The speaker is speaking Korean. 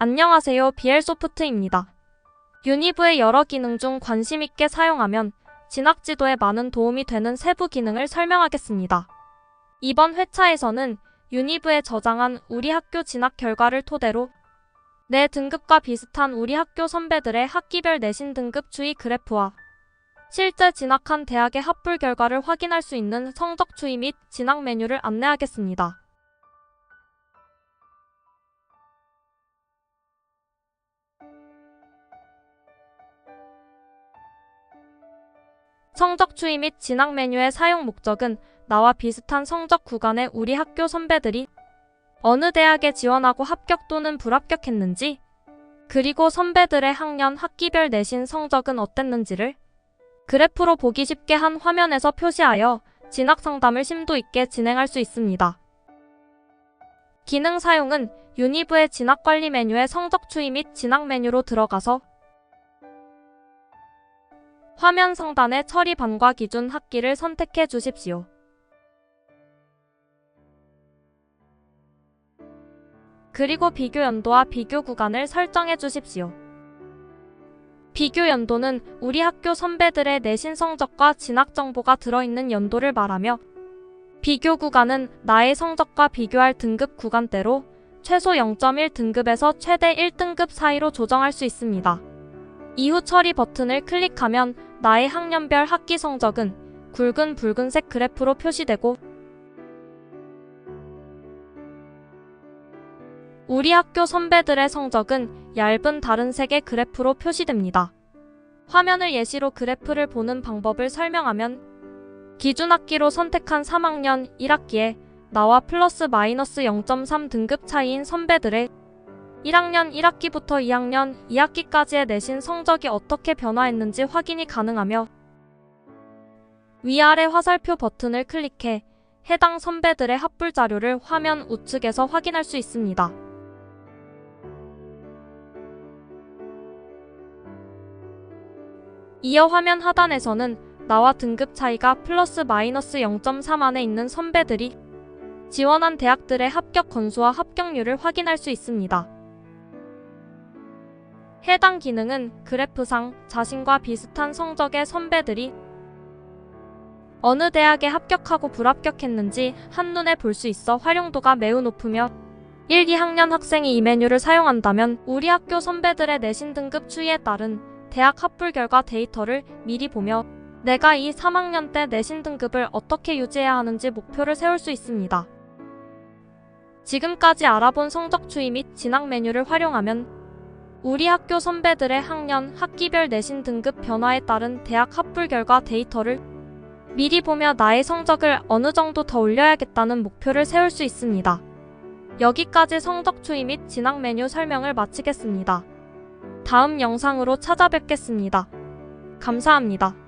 안녕하세요. 비엘소프트입니다. 유니브의 여러 기능 중 관심 있게 사용하면 진학 지도에 많은 도움이 되는 세부 기능을 설명하겠습니다. 이번 회차에서는 유니브에 저장한 우리 학교 진학 결과를 토대로 내 등급과 비슷한 우리 학교 선배들의 학기별 내신 등급 추이 그래프와 실제 진학한 대학의 합불 결과를 확인할 수 있는 성적 추이 및 진학 메뉴를 안내하겠습니다. 성적 추이 및 진학 메뉴의 사용 목적은 나와 비슷한 성적 구간의 우리 학교 선배들이 어느 대학에 지원하고 합격 또는 불합격했는지, 그리고 선배들의 학년 학기별 내신 성적은 어땠는지를 그래프로 보기 쉽게 한 화면에서 표시하여 진학 상담을 심도 있게 진행할 수 있습니다. 기능 사용은 유니브의 진학 관리 메뉴의 성적 추이 및 진학 메뉴로 들어가서 화면 상단의 처리 반과 기준 학기를 선택해 주십시오. 그리고 비교 연도와 비교 구간을 설정해 주십시오. 비교 연도는 우리 학교 선배들의 내신 성적과 진학 정보가 들어있는 연도를 말하며 비교 구간은 나의 성적과 비교할 등급 구간대로 최소 0.1 등급에서 최대 1등급 사이로 조정할 수 있습니다. 이후 처리 버튼을 클릭하면 나의 학년별 학기 성적은 굵은 붉은색 그래프로 표시되고 우리 학교 선배들의 성적은 얇은 다른 색의 그래프로 표시됩니다. 화면을 예시로 그래프를 보는 방법을 설명하면 기준 학기로 선택한 3학년 1학기에 나와 플러스 마이너스 0.3 등급 차이인 선배들의 1학년 1학기부터 2학년 2학기까지의 내신 성적이 어떻게 변화했는지 확인이 가능하며 위아래 화살표 버튼을 클릭해 해당 선배들의 합불 자료를 화면 우측에서 확인할 수 있습니다. 이어 화면 하단에서는 나와 등급 차이가 플러스 마이너스 0.3 안에 있는 선배들이 지원한 대학들의 합격 건수와 합격률을 확인할 수 있습니다. 해당 기능은 그래프상 자신과 비슷한 성적의 선배들이 어느 대학에 합격하고 불합격했는지 한눈에 볼 수 있어 활용도가 매우 높으며 1, 2학년 학생이 이 메뉴를 사용한다면 우리 학교 선배들의 내신 등급 추이에 따른 대학 합불 결과 데이터를 미리 보며 내가 이 3학년 때 내신 등급을 어떻게 유지해야 하는지 목표를 세울 수 있습니다. 지금까지 알아본 성적 추이 및 진학 메뉴를 활용하면 우리 학교 선배들의 학년 학기별 내신 등급 변화에 따른 대학 합불 결과 데이터를 미리 보며 나의 성적을 어느 정도 더 올려야겠다는 목표를 세울 수 있습니다. 여기까지 성적 추이 및 진학 메뉴 설명을 마치겠습니다. 다음 영상으로 찾아뵙겠습니다. 감사합니다.